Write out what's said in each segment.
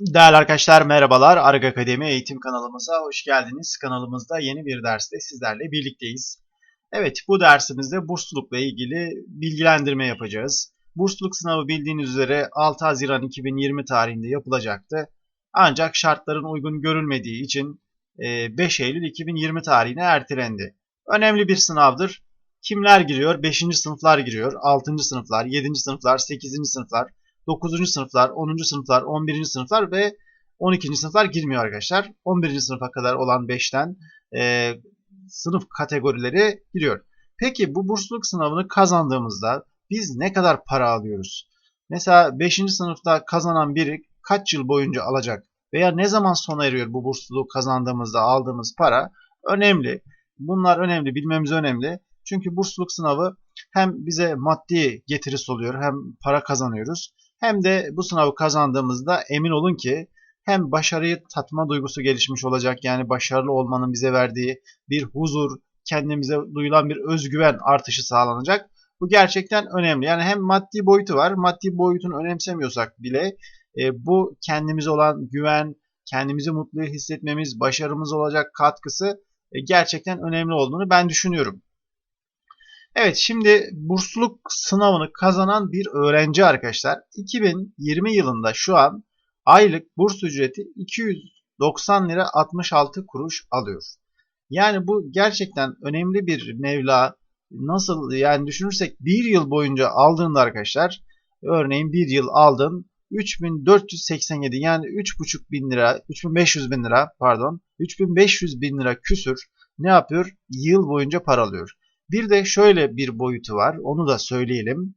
Değerli arkadaşlar merhabalar. Arga Akademi eğitim kanalımıza hoş geldiniz. Kanalımızda yeni bir derste sizlerle birlikteyiz. Evet bu dersimizde burslulukla ilgili bilgilendirme yapacağız. Bursluluk sınavı bildiğiniz üzere 6 Haziran 2020 tarihinde yapılacaktı. Ancak şartların uygun görülmediği için 5 Eylül 2020 tarihine ertelendi. Önemli bir sınavdır. Kimler giriyor? 5. sınıflar giriyor, 6. sınıflar, 7. sınıflar, 8. sınıflar, 9. sınıflar, 10. sınıflar, 11. sınıflar ve 12. sınıflar girmiyor arkadaşlar. 11. sınıfa kadar olan 5'ten e, sınıf kategorileri giriyor. Peki bu bursluluk sınavını kazandığımızda biz ne kadar para alıyoruz? Mesela 5. sınıfta kazanan biri kaç yıl boyunca alacak? Veya ne zaman sona eriyor bu bursluluğu kazandığımızda aldığımız para? Önemli. Bunlar önemli, bilmemiz önemli. Çünkü bursluluk sınavı hem bize maddi getirisi oluyor hem para kazanıyoruz. Hem de bu sınavı kazandığımızda emin olun ki hem başarıyı tatma duygusu gelişmiş olacak. Yani başarılı olmanın bize verdiği bir huzur, kendimize duyulan bir özgüven artışı sağlanacak. Bu gerçekten önemli. Yani hem maddi boyutu var. Maddi boyutunu önemsemiyorsak bile e, bu kendimize olan güven, kendimizi mutlu hissetmemiz, başarımız olacak katkısı e, gerçekten önemli olduğunu ben düşünüyorum. Evet şimdi bursluluk sınavını kazanan bir öğrenci arkadaşlar 2020 yılında şu an aylık burs ücreti 290 lira 66 kuruş alıyor. Yani bu gerçekten önemli bir mevla. Nasıl yani düşünürsek bir yıl boyunca aldığında arkadaşlar örneğin bir yıl aldın 3487 yani 3,5 bin lira 3500 bin lira pardon 3500 bin lira küsür ne yapıyor? Yıl boyunca para alıyor. Bir de şöyle bir boyutu var. Onu da söyleyelim.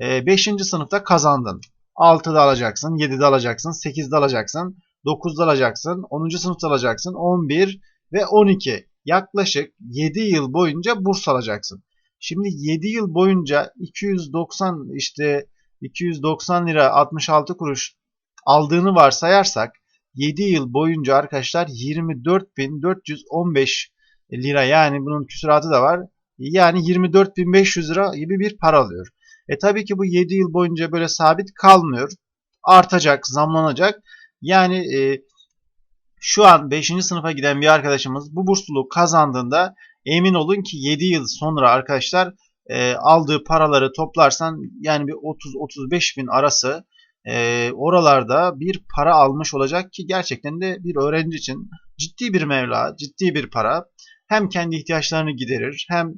5. Ee, sınıfta kazandın. 6'da alacaksın, 7'de alacaksın, 8'de alacaksın, 9'da alacaksın, 10. sınıfta alacaksın, 11 ve 12. Yaklaşık 7 yıl boyunca burs alacaksın. Şimdi 7 yıl boyunca 290 işte 290 lira 66 kuruş aldığını varsayarsak 7 yıl boyunca arkadaşlar 24.415 lira yani bunun küsuratı da var. Yani 24.500 lira gibi bir para alıyor. E tabii ki bu 7 yıl boyunca böyle sabit kalmıyor. Artacak, zamlanacak. Yani e, şu an 5. sınıfa giden bir arkadaşımız bu bursluluğu kazandığında emin olun ki 7 yıl sonra arkadaşlar e, aldığı paraları toplarsan yani bir 30-35 bin arası e, oralarda bir para almış olacak ki gerçekten de bir öğrenci için ciddi bir mevla, ciddi bir para. Hem kendi ihtiyaçlarını giderir hem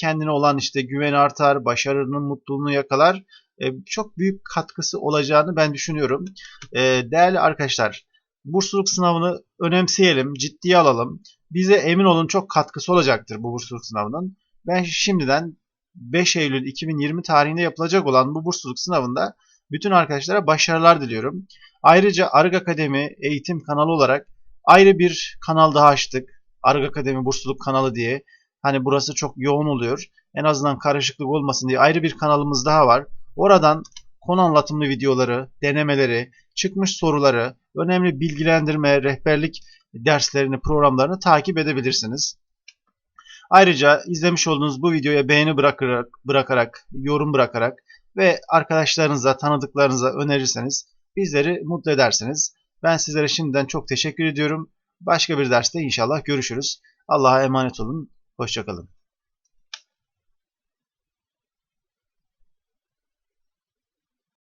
kendine olan işte güven artar, başarının mutluluğunu yakalar. E, çok büyük katkısı olacağını ben düşünüyorum. E, değerli arkadaşlar, bursluluk sınavını önemseyelim, ciddiye alalım. Bize emin olun çok katkısı olacaktır bu bursluluk sınavının. Ben şimdiden 5 Eylül 2020 tarihinde yapılacak olan bu bursluluk sınavında bütün arkadaşlara başarılar diliyorum. Ayrıca Arık Akademi eğitim kanalı olarak ayrı bir kanal daha açtık. Arık Akademi Bursluluk kanalı diye. Hani burası çok yoğun oluyor. En azından karışıklık olmasın diye ayrı bir kanalımız daha var. Oradan konu anlatımlı videoları, denemeleri, çıkmış soruları, önemli bilgilendirme, rehberlik derslerini, programlarını takip edebilirsiniz. Ayrıca izlemiş olduğunuz bu videoya beğeni bırakarak, bırakarak, yorum bırakarak ve arkadaşlarınıza, tanıdıklarınıza önerirseniz bizleri mutlu edersiniz. Ben sizlere şimdiden çok teşekkür ediyorum. Başka bir derste inşallah görüşürüz. Allah'a emanet olun. Hoşçakalın.